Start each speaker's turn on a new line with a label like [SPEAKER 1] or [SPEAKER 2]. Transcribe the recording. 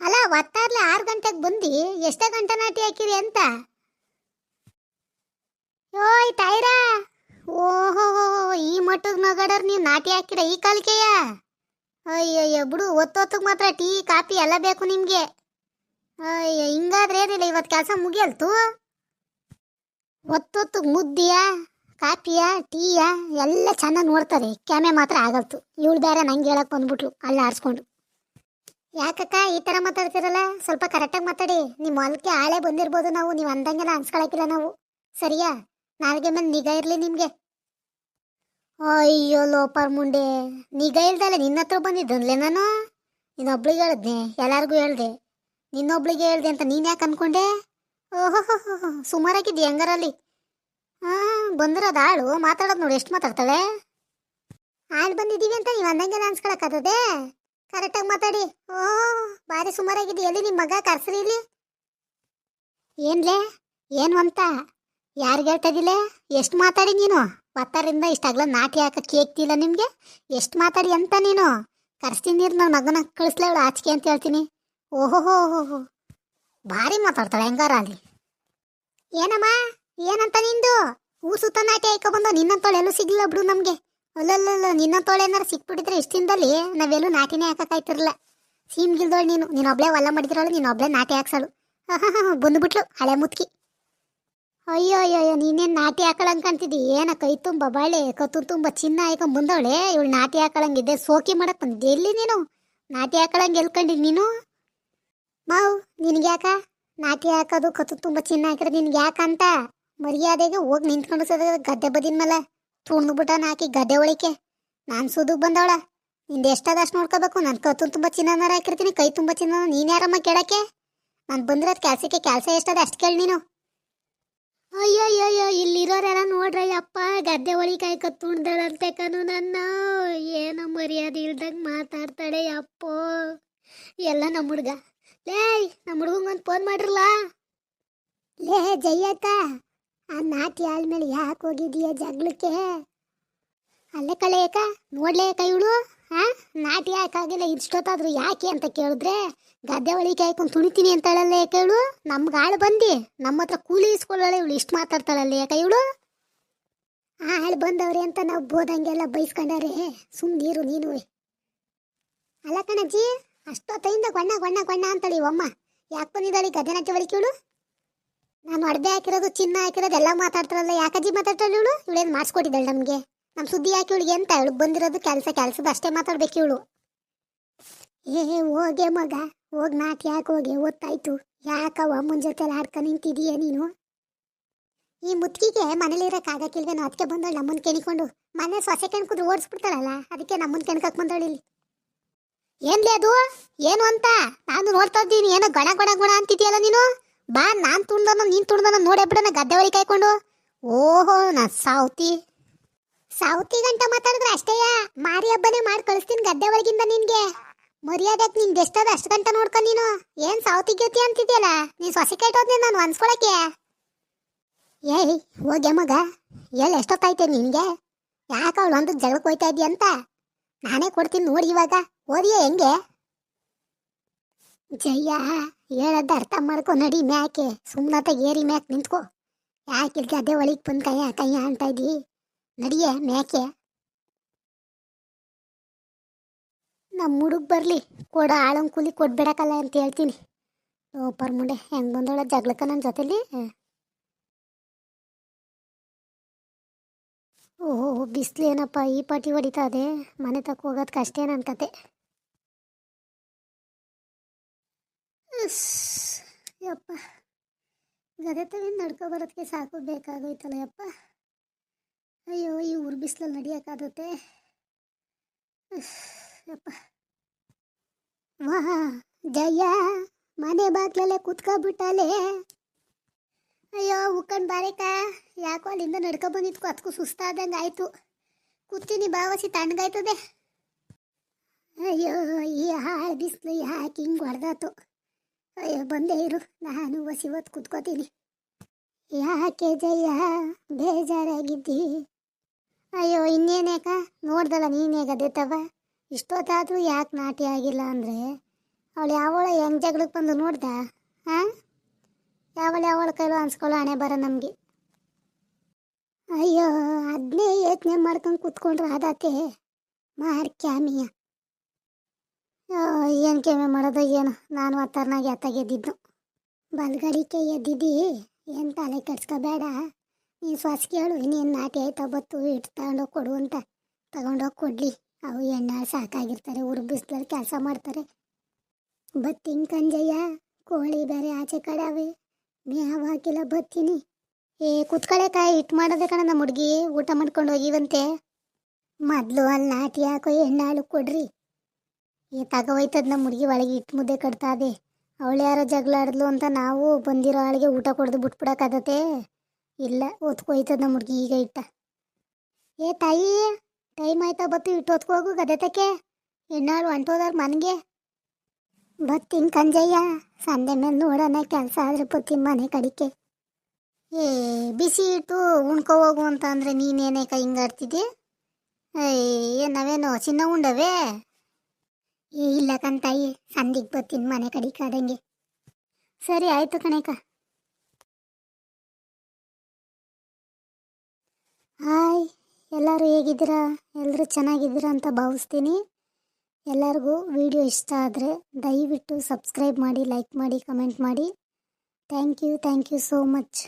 [SPEAKER 1] ಅಲ್ಲ ಒತ್ತಾರ್ಲೆ ಆರು ಗಂಟೆಗೆ ಬಂದು? ಎಷ್ಟೇ ಗಂಟೆ ನಾಟಿ ಹಾಕಿರಿ ಅಂತ? ಓಯ್ ಟೈರಾ ಓಹೋ, ಈ ಮಟ್ಟಕ್ಕೆ ನಗಡರ್ ನೀವು ನಾಟಿ ಹಾಕಿರ ಈ ಕಾಲಿಕೆಯ? ಅಯ್ಯಯ್ಯ, ಬಿಡು ಒತ್ತೊತ್ತಿಗೆ ಮಾತ್ರ ಟೀ, ಕಾಫಿ ಎಲ್ಲ ಬೇಕು ನಿಮಗೆ. ಅಯ್ಯ, ಹಿಂಗಾದ್ರೆ ಏನಿಲ್ಲ ಇವತ್ತು ಕೆಲಸ ಮುಗಿಯಲ್ತು? ಒತ್ತೊತ್ತಿಗೆ ಮುದ್ದಿಯಾ, ಕಾಫಿಯಾ, ಟೀಯಾ, ಎಲ್ಲ ಚೆನ್ನಾಗಿ ನೋಡ್ತಾರೆ ಕ್ಯಾಮೆ ಮಾತ್ರ ಆಗಲ್ತು. ಇವಳು ಬೇರೆ ನಂಗೆ ಹೇಳಕ್ ಬಂದ್ಬಿಟ್ಲು, ಅಲ್ಲ ಆರಿಸ್ಕೊಂಡು. ಯಾಕಕ್ಕ, ಈ ಥರ ಮಾತಾಡ್ತಿರಲ್ಲ? ಸ್ವಲ್ಪ ಕರೆಕ್ಟಾಗಿ ಮಾತಾಡಿ. ನಿಮ್ಮ ಹೊಲಕ್ಕೆ ಆಳೆ ಬಂದಿರ್ಬೋದು ನಾವು, ನೀವು ಅಂದಂಗೆಲ್ಲ ಅನ್ಸ್ಕೊಳಕಿಲ್ಲ ನಾವು. ಸರಿಯಾ? ನಾಲ್ಗೆ ಮೇಲೆ ನಿಗಾ ಇರಲಿ ನಿಮಗೆ. ಅಯ್ಯೋ, ಲೋಪರ್ ಮುಂಡೆ. ನಿಗಾ ಇಲ್ದಲ್ಲ ನಿನ್ನ ಹತ್ರ ಬಂದಿದ್ದನ್ಲೆ ನಾನು? ನಿನ್ನೊಬ್ಳಿಗೆ ಹೇಳ್ದೆ, ಎಲ್ಲಾರ್ಗೂ ಹೇಳ್ದೆ. ನಿನ್ನೊಬ್ಳಿಗೆ ಹೇಳ್ದೆ ಅಂತ ನೀನು ಯಾಕೆ ಅನ್ಕೊಂಡೆ? ಓಹೋ ಸುಮಾರಾಗಿದ್ದಿ ಹೆಂಗಾರಲ್ಲಿ? ಹಾಂ ಬಂದಿರೋದು ಆಳು, ಮಾತಾಡೋದು ನೋಡಿ ಎಷ್ಟು ಮಾತಾಡ್ತಾಳೆ? ಆಳು ಬಂದಿದ್ದೀವಿ ಅಂತ ನೀವು ಅಂದಂಗೆಲ್ಲ ಅನ್ಸ್ಕೊಳಕ್ಕಾಗದೆ ಕರೆಕ್ಟಾಗಿ ಮಾತಾಡಿ. ಓ ಭಾರಿ ಸುಮಾರಾಗಿದೆ. ಎಲ್ಲಿ ನಿಮ್ಮ ಮಗ? ಕರ್ಸ್ರಿ ಇಲ್ಲಿ. ಏನ್ಲೇ? ಏನು ಅಂತ ಯಾರಿಗೆ ಹೇಳ್ತಾಯಿದ್ದಿಲ್ಲ ಎಷ್ಟು ಮಾತಾಡಿ ನೀನು? ಬತ್ತಾರಿಂದ ಇಷ್ಟಾಗ್ಲ ನಾಟಿ ಹಾಕ ಕೇಕ್ತಿಲ್ಲ ನಿಮಗೆ? ಎಷ್ಟು ಮಾತಾಡಿ ಅಂತ ನೀನು? ಕರ್ಸ್ತೀನಿ ನನ್ನ ಮಗನ ಕಳಿಸ್ಲೇ ಅವಳು ಆಚಿಕೆ ಅಂತ ಹೇಳ್ತೀನಿ. ಓಹೋ ಭಾರಿ ಮಾತಾಡ್ತಾಳೆ, ಹೆಂಗಾರ ಅಲ್ಲಿ? ಏನಮ್ಮ? ಏನಂತ ನಿಂದು? ಊ ಸುತ್ತ ನಾಟಿ ಹಾಕೋ ಬಂದ ನಿನ್ನಂತೋಳು ಎಲ್ಲೂ ಸಿಗ್ಲಿಲ್ಲ ಬಿಡು ನಮಗೆ. ಅಲ್ಲಲ್ಲ ನಿನ್ನ ಏನಾರು ಸಿಕ್ಬಿಟ್ಟಿದ್ರೆ ಇಷ್ಟು ದಿನದಲ್ಲಿ ನಾವೆಲ್ಲೂ ನಾಟಿನೇ ಸೀಮ್ ಗಿಲ್ದೋಳು ನೀನು ನೀನೊಬ್ಳೆ ಹೊಲ ಮಾಡಿದ್ರಳು ನೀನೊಬ್ಳೆ ನಾಟಿ ಹಾಕ್ಸಳು. ಬಂದ್ಬಿಟ್ಲು ಹಳೆ ಮುತ್ಕಿ. ಅಯ್ಯೋ ಅಯ್ಯೋ ಅಯ್ಯೋ ನೀನೇನು ನಾಟಿ ಹಾಕಳ ಕಾಣ್ತಿದ್ದಿ? ಏನ ಕೈ ತುಂಬ ಬಾಳೆ ಕತ್ತು ತುಂಬ ಚಿನ್ನ ಹಾಕೊಂಡ್ ಬಂದವಳೆ? ಇವಳು ನಾಟಿ ಹಾಕಳಂಗಿದ್ದೆ ಸೋಕಿ ಮಾಡಕ್ ಬಂದಿದ್ದೆ ಎಲ್ಲಿ ನೀನು? ನಾಟಿ ಹಾಕಳಂಗೆ ಎಲ್ಕಂಡಿ ನೀನು? ಮಾವು, ನಿನ್ಗೆ ಯಾಕ? ನಾಟಿ ಹಾಕೋದು ಕತ್ತು ತುಂಬ ಚಿನ್ನ ಹಾಕಿದ್ರೆ ನಿನ್ಗೆ ಯಾಕಂತ? ಮರ್ಯಾದೆಗೆ ಹೋಗಿ ನಿಂತ್ಕೊಂಡು ಗದ್ದೆ ಬದಿನ ಮೇಲೆ. ತುಣ್ದು ಬಿಟ್ಟ ಹಾಕಿ ಗದ್ದೆ ಒಳಿಕೆ ನಾನು ಸೂದಕ್ ಬಂದವಳ. ನಿಂದು ಎಷ್ಟಾದಷ್ಟು ನೋಡ್ಕೋಬೇಕು? ನಾನು ಕತ್ತು ತುಂಬ ಚಿನ್ನನಾರ ಹಾಕಿರ್ತೀನಿ. ಕೈ ತುಂಬ ಚಿನ್ನ ನೀನು ಯಾರಮ್ಮ ಕೇಳಕ್ಕೆ? ನಾನು ಬಂದಿರೋದು ಕೆಲಸಕ್ಕೆ ಕೆಲಸ ಎಷ್ಟದ ಅಷ್ಟು ಕೇಳಿ ನೀನು. ಅಯ್ಯಯ್ಯಯ್ಯೋ ಇಲ್ಲಿರೋರೆಲ್ಲ ನೋಡ್ರ ಅಪ್ಪ ಗದ್ದೆ ಒಳಿಕಾಯಿ ಕತ್ತುಣ್ದಳಂತೆ ಕನು ನನ್ನ. ಏನೋ ಮರ್ಯಾದೆ ಇಲ್ದಂಗೆ ಮಾತಾಡ್ತಾಳೆ ಅಪ್ಪೋ. ಎಲ್ಲ ನಮ್ಮ ಹುಡ್ಗ. ಲೇ ನಮ್ಮ ಹುಡ್ಗಂಗೊಂದು ಫೋನ್ ಮಾಡ್ರಲ್ಲ ಲೇ ಜಯ್ಯಕ್ಕ ಆ ನಾಟಿ ಮೇಲೆ ಯಾಕೆ ಹೋಗಿದೀಯ ಜಗ್ಲಕ್ಕೆ? ಅಲ್ಲೇ ಕಳೆ ಏಕ ನೋಡ್ಲೇ ಏಕ ಇವಳು? ಹಾ ನಾಟಿ ಯಾಕಾಗಿಲ್ಲ ಇಷ್ಟೊತ್ತಾದ್ರೂ ಯಾಕೆ ಅಂತ ಕೇಳಿದ್ರೆ, ಗದ್ದೆ ಒಳಿಕೆ ಹಾಕೊಂಡು ತುಣಿತೀನಿ ಅಂತಾಳಲ್ಲ ಏಕ ಇವಳು? ನಮ್ಗೆ ಆಳು ಬಂದು, ನಮ್ಮ ಹತ್ರ ಕೂಲಿ ಇಸ್ಕೊಳ್ಳೋಳೆ ಇವಳು, ಇಷ್ಟು ಮಾತಾಡ್ತಾಳಲ್ಲ ಯಾಕ ಇವಳು? ಆ ಆಳು ಬಂದವ್ರಿ ಅಂತ ನಾವು ಬೋದಂಗೆಲ್ಲ ಬೈಸ್ಕೊಂಡಾರೆ ಸುಮ್ಮನೀರು ನೀನು. ಅಲ್ಲ ಕಣಜ್ಜಿ, ಅಷ್ಟೊತ್ತೈಂದ ಗೊಣ್ಣ ಗೊಣ್ಣ ಗೊಣ್ಣ ಅಂತಳಿ ಅಮ್ಮ. ಯಾಕೆ ಬಂದಿದ್ದಾಳೆ ಗದ್ದೆ ನಾಟಿ ಒಳಿಕೆ ಇವಳು? ನಾನು ಅಡ್ದೆ ಹಾಕಿರೋದು, ಚಿನ್ನ ಹಾಕಿರೋದು ಎಲ್ಲ ಮಾತಾಡ್ತಾರಲ್ಲ ಯಾಕಜ್ಜಿ ಮಾತಾಡ್ತಾಳೆ ಇವಳು? ಇವಳೇನು ಮಾಡಿಸ್ಕೊಟ್ಟಿದ್ದಾಳೆ ನಮಗೆ. ನಮ್ಮ ಸುದ್ದಿ ಯಾಕೆ ಇವಳಿಗೆ ಅಂತ ಇವಳು ಬಂದಿರೋದು ಕೆಲಸ ಕೆಲಸದ ಅಷ್ಟೇ ಮಾತಾಡ್ಬೇಕು ಇವಳು. ಏ ಹೋಗೆ ಮಗ. ಹೋಗ್ ನಾಟ್ ಯಾಕೆ ಹೋಗಿ. ಓದ್ತಾಯ್ತು ಯಾಕವ ಅಮ್ಮನ ಜೊತೆ ಆಡ್ಕೊಂಡು ನಿಂತಿದೀಯ ನೀನು? ಈ ಮುತ್ತಿಗೆ ಆಗಕ್ಕಿಲ್ವೇನೋ? ಅದಕ್ಕೆ ಬಂದಳು ನಮ್ಮನ್ ಕೆಣಿಕೊಂಡು. ಮನೆ ಸೊಸೆ ಕೆಣ್ಕುದ್ರು ಓಡಿಸ್ಬಿಡ್ತಾಳಲ್ಲ? ಅದಕ್ಕೆ ನಮ್ಮನ್ ಕೆಣ್ಕಕ್ಕೆ ಬಂದಳು ಇಲ್ಲಿ. ಏನ್ಲೇ ಅದು? ಏನು ಅಂತ? ನಾನು ನೋಡ್ತಾ ಇದ್ದೀನಿ. ಏನೋ ಗಣ ಗಣ, ಗುಣ ಅಂತಿದ್ಯಲ್ಲ ನೀನು? ಬಾ, ನಾನು ತುಂಡನ ನೀನು ತುಣ್ದನ ನೋಡೇ ಬಿಡೋಣ ಗದ್ದೆವರಿ ಕಾಯ್ಕೊಂಡು. ಓಹೋ, ನಾ ಸೌತಿ ಸೌತಿ ಗಂಟ ಮಾತಾಡಿದ್ರೆ ಅಷ್ಟೇಯ ಮಾರಿ ಹಬ್ಬನೇ ಮಾಡಿ ಕಳಿಸ್ತೀನಿ ಗದ್ದೆ ಒಳಗಿಂದ ನಿನ್ಗೆ. ಮರ್ಯಾದಕ್ ನಿಂಗೆ ಎಷ್ಟದ ಅಷ್ಟು ಗಂಟ ನೋಡ್ಕೊ ನೀನು? ಏನ್ ಸಾವ್ತಿ ಗೆತಿ ಅಂತಿದ್ಯಲ್ಲ? ನೀನ್ ಸೊಸೆ ಕೆಟ್ಟೋದ್ನಿ ನಾನು ಅನ್ಸ್ಕೊಳಕ್ಕೆ. ಏಯ್ ಹೋಗೆ ಮಗ. ಎಲ್ಲಿ ಎಷ್ಟೊತ್ತಾಯ್ತೆ ನಿನ್ಗೆ? ಯಾಕೆ ಅವಳು ಒಂದು ಜಗಳಕ್ಕೆ ಹೋಯ್ತಾ ಇದ್ದೀಯ ಅಂತ? ನಾನೇ ಕೊಡ್ತೀನಿ ನೋಡಿ ಇವಾಗ. ಓದಿಯೇ ಹೆಂಗೆ? ಜಯ್ಯ ಹೇಳದ ಅರ್ಥ ಮಾಡ್ಕೊ, ನಡಿ ಮ್ಯಾಕೆ. ಸುಮ್ಮನತ ಏರಿ ಮ್ಯಾಕ್ ನಿಂತ್ಕೋ. ಯಾಕೆ ಇಲ್ಲದೆ ಗದ್ದೆ ಒಳಗೆ ಬಂದು ಕೈಯ ಕೈಯ ಅಂತ ಇದ್ದೀ? ನಡಿಯೇ ಮ್ಯಾಕೆ. ನಮ್ಮ ಹುಡುಗ ಬರಲಿ. ಕೊಡ ಆಳಂಗೆ ಕೂಲಿ ಕೊಡ್ಬೇಡಕಲ್ಲ ಅಂತ ಹೇಳ್ತೀನಿ. ಓಪರ್ ಮುಂಡೆ ಹೆಂಗೆ ಬಂದೋಳ ಜಗ್ಲಕ್ಕ ನನ್ನ ಜೊತೆಲಿ? ಓಹೋ, ಬಿಸಿಲು ಏನಪ್ಪ, ಈ ಪಾಟಿ ಹೊಡಿತಾ ಅದೇ ಮನೆ ತಕ್ಕ ಹೋಗೋದು ಕಷ್ಟ ನನ್ನ ಕತೆ. ಉಸ್, ಯಪ್ಪ ಗದೆ ನಡ್ಕೊ ಬರೋದಕ್ಕೆ ಸಾಕು ಬೇಕಾಗೋಯ್ತಲ್ಲ ಯಪ್ಪ. ಅಯ್ಯೋ ಈ ಊರು ಬಿಸಿಲಲ್ಲಿ ನಡಿಯೋಕ್ಕಾಗುತ್ತೆ ಯಪ್ಪ. ವಾಹ ಜಯ ಮನೆ ಬಾಗ್ಲಲ್ಲೇ ಕುತ್ಕೊಬಿಟ್ಟಲೆ. ಅಯ್ಯೋ ಉಕ್ಕಂಡು ಬಾರೇಕ ಯಾಕೋ ಅಲ್ಲಿಂದ ನಡ್ಕೊ ಬಂದಿದ್ಕು ಅದಕ್ಕೂ ಸುಸ್ತಾದಂಗೆ ಆಯಿತು. ಕೂತೀನಿ ಬಾವಸಿ ತಣ್ಣಗಾಯ್ತದೆ. ಅಯ್ಯೋ ಈ ಹಾಳು ಬಿಸಿಲು ಯಾಕೆ ಹಿಂಗೆ ಹೊಡೆದಾತು. ಅಯ್ಯೋ, ಬಂದೇ ಇರು. ನಾನು ಒಸಿ ಹೊತ್ತು ಕುತ್ಕೋತೀನಿ. ಯಾಕೆ ಜಯ, ಬೇಜಾರಾಗಿದ್ದಿ. ಅಯ್ಯೋ ಇನ್ನೇನೇಕ ನೋಡ್ದಲ್ಲ ನೀನೇಗದೆ ತವ? ಇಷ್ಟೊತ್ತಾದ್ರೂ ಯಾಕೆ ನಾಟಿ ಆಗಿಲ್ಲ ಅಂದರೆ? ಅವಳು ಯಾವಳ ಹೆಂಗ್ ಜಗಳಕ್ಕೆ ಬಂದು ನೋಡ್ದ? ಹಾಂ ಯಾವಳ ಯಾವಳ ಕೈಲೋ ಅನ್ಸ್ಕೊಳ್ಳೋ ಹಣೆ ಬರ ನಮಗೆ. ಅಯ್ಯೋ ಅದನ್ನೇ ಯೋಚನೆ ಮಾಡ್ಕೊಂಡು ಕೂತ್ಕೊಂಡ್ರೆ ಆದಾತೆ. ಮಾರ್ ಕ್ಯಾಮಿಯ ಏನು ಕೆಮ್ಮೆ ಮಾಡೋದು, ಏನು? ನಾನು ಹತ್ತರ್ನಾಗ ಎತ್ತಾಗೆದ್ದಿದ್ದು. ಬಲ್ಗಡಿಕೆ ಎದ್ದಿದ್ದಿ. ಏನು ತಲೆ ಕೆಡ್ಸ್ಕೋಬೇಡ. ನೀನು ಸ್ವಸ್ ಕೇಳು, ಇನ್ನೇನು ನಾಟಿ ಆಯ್ತಾ ಬತ್ತು ಇಟ್ಟು ತಗೊಂಡೋಗಿ ಕೊಡು ಅಂತ ತಗೊಂಡೋಗಿ ಕೊಡಲಿ. ಅವು ಎಣ್ಣೆ ಸಾಕಾಗಿರ್ತಾರೆ ಊರು ಬಿಸ್ಲಲ್ಲಿ ಕೆಲಸ ಮಾಡ್ತಾರೆ. ಬತ್ತೀನಿ ಕಂಜಯ್ಯ, ಕೋಳಿ ಬೇರೆ ಆಚೆ ಕಡೆ ಅವೆ. ಮೇವ್ ಹಾಕಿಲ್ಲ ಬತ್ತೀನಿ. ಏ, ಕುತ್ಕಳೆ ಕಾಯಿ ಇಟ್ಟು ಮಾಡೋದೆ ಕಣ ನಮ್ಮ ಹುಡುಗಿ. ಊಟ ಮಾಡ್ಕೊಂಡು ಹೋಗಿವಂತೆ. ಮೊದಲು ಅಲ್ಲಿ ನಾಟಿ ಹಾಕೋ ಎಣ್ಣೆ ಹಾಲು ಕೊಡ್ರಿ. ಏ ತಗೋ ಹೋಯ್ತದ ನಮ್ಮ ಹುಡುಗಿ ಒಳಗೆ ಇಟ್ಟು ಮುದ್ದೆ ಕಟ್ತಾ ಇದೆ. ಅವಳು ಯಾರೋ ಜಗಳ ಆಡಿದ್ಲು ಅಂತ ನಾವು ಬಂದಿರೋ ಆಳಿಗೆ ಊಟ ಕೊಡ್ದು ಬಿಟ್ಬಿಡಕ್ಕಾಗತ್ತೆ? ಇಲ್ಲ ಹೊತ್ಕೋಯ್ತದ ನಮ್ಮ ಹುಡುಗಿ ಈಗ ಇಟ್ಟ. ಏ ತಾಯಿ ಟೈಮ್ ಆಯ್ತಾ ಬತ್ತು ಇಟ್ಟು ಹೊತ್ಕೋಗು ಗದತಕ್ಕೆ? ತಕ್ಕೆ ಎಣ್ಣಾಳು ಹೊಂಟೋದಾರ ಮನೆಗೆ ಬತ್ತಿನ ಕಂಜಯ್ಯ ಸಂಜೆ ಮೇಲೆ ನೋಡೋಣ ಕೆಲಸ ಆದ್ರೆ ಬತ್ತಿನ ಮನೆ ಕಡಿಕೆ. ಏ, ಬಿಸಿ ಇಟ್ಟು ಉಣ್ಕೊ ಹೋಗು ಅಂತ ಅಂದ್ರೆ ಕೈ ಹಿಂಗಾಡ್ತಿದ್ದಿ? ಏ ನಾವೇನು ಚಿನ್ನ ಉಂಡವೇ? ಏ, ಇಲ್ಲ ತಾಯಿ. ಸಂದಿಗೆ ಬರ್ತೀನಿ ಮನೆ ಕಡೆ ಆದಂಗೆ ಸರಿ, ಆಯ್ತು ಕಣೇಕ. ಹಾಯ್, ಎಲ್ಲರೂ ಹೇಗಿದ್ದೀರಾ? ಎಲ್ಲರೂ ಚೆನ್ನಾಗಿದ್ದೀರಾ ಅಂತ ಭಾವಿಸ್ತೀನಿ. ಎಲ್ಲರಿಗೂ ವಿಡಿಯೋ ಇಷ್ಟ ಆದರೆ ದಯವಿಟ್ಟು ಸಬ್ಸ್ಕ್ರೈಬ್ ಮಾಡಿ, ಲೈಕ್ ಮಾಡಿ, ಕಮೆಂಟ್ ಮಾಡಿ. Thank you thank you so much.